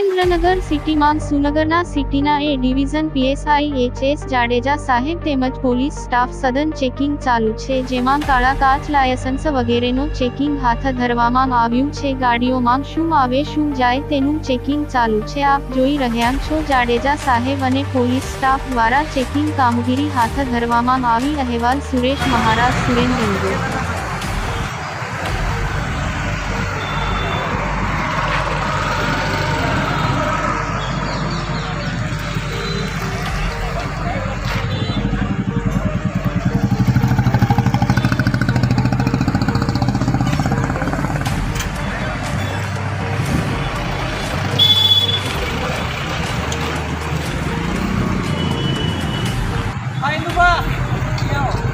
સુનગર સિટીમાં સુનગરના સિટીના A division PSI H S Jadeja સાહેબ તેમજ પોલીસ સ્ટાફ સદન ચેકિંગ ચાલુ છે, જેમાં કાળા કાચ લાયસન્સ વગેરેનો ચેકિંગ હાથ ધરવામાં આવ્યું છે. ગાડીઓમાં શું આવે, શું જાય તેનું ચેકિંગ ચાલુ છે. આપ જોઈ રહ્યા છો, જાડેજા સાહેબ અને પોલીસ સ્ટાફ દ્વારા ચેકિંગ કામગીરી હાથ ધરવામાં આવી. અહેવાલ સુરેશ મહારાજ સુરેન્દ્ર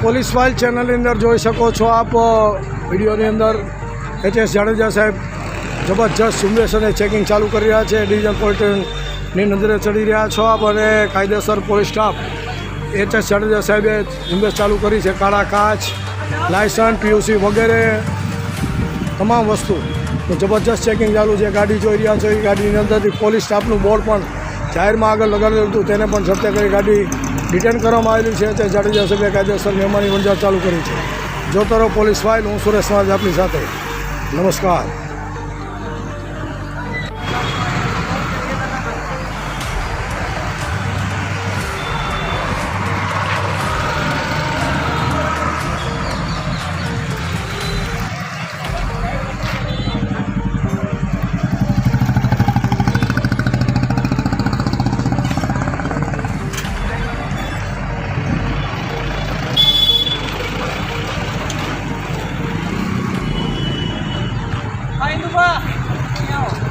પોલીસ ફાઇલ ચેનલની અંદર જોઈ શકો છો આપ વિડીયોની અંદર એચ એસ જાડેજા સાહેબ જબરજસ્ત ઝુંબેશ અને ચેકિંગ ચાલુ કરી રહ્યા છે. ડિવિઝન કોર્ટની નજરે ચડી રહ્યા છો આપ અને કાયદેસર police staff. H S Jadeja સાહેબે ઝુંબેશ ચાલુ કરી છે. કાળા કાચ, લાયસન્સ, પીયુસી વગેરે તમામ વસ્તુ. જબરજસ્ત ચેકિંગ ચાલુ છે. ગાડી જોઈ રહ્યા છો. એ ગાડીની અંદરથી પોલીસ સ્ટાફનું બોર્ડ પણ જાહેરમાં આગળ લગાડેલું હતું. તેને પણ જપ્ત કરી ગાડી ડિટેન કરવામાં આવેલી છે તે જાડેજા સાહેબે કાયદેસર નિયમોની વંજાર ચાલુ કરી છે. જોતરો પોલીસ ફાઇલ, હું સુરેશ સમાજ આપની સાથે. નમસ્કાર.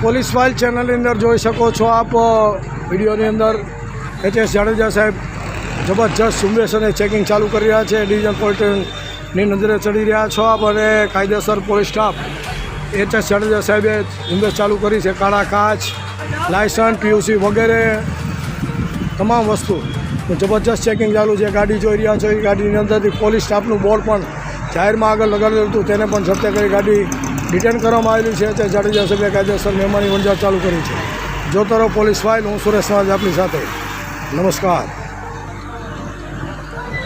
પોલીસ ફાઇલ ચેનલની અંદર જોઈ શકો છો આપ વિડીયોની અંદર એચ એસ જાડેજા સાહેબ જબરજસ્ત ઝુંબેશ અને ચેકિંગ ચાલુ કરી રહ્યા છે. ડિવિઝન કોર્ટની નજરે ચડી રહ્યા છો આપ અને કાયદેસર police staff. H S Jadeja સાહેબે ઝુંબેશ ચાલુ કરી છે. કાળા કાચ, લાયસન્સ, પીયુસી વગેરે તમામ વસ્તુ. જબરજસ્ત ચેકિંગ ચાલુ છે. ગાડી જોઈ રહ્યા છો. એ ગાડીની અંદરથી પોલીસ સ્ટાફનું બોર્ડ પણ જાહેરમાં આગળ લગાડેલું હતું. તેને પણ જપ્ત કરી ગાડી ડિટેન કરવામાં આવેલી છે તે જાડેજા સાહેબે કાયદેસર મહેમાની વંજાર ચાલુ કરી છે. જોતરો પોલીસ ફાઇલ, હું સુરેશ સમાજ આપની સાથે. નમસ્કાર.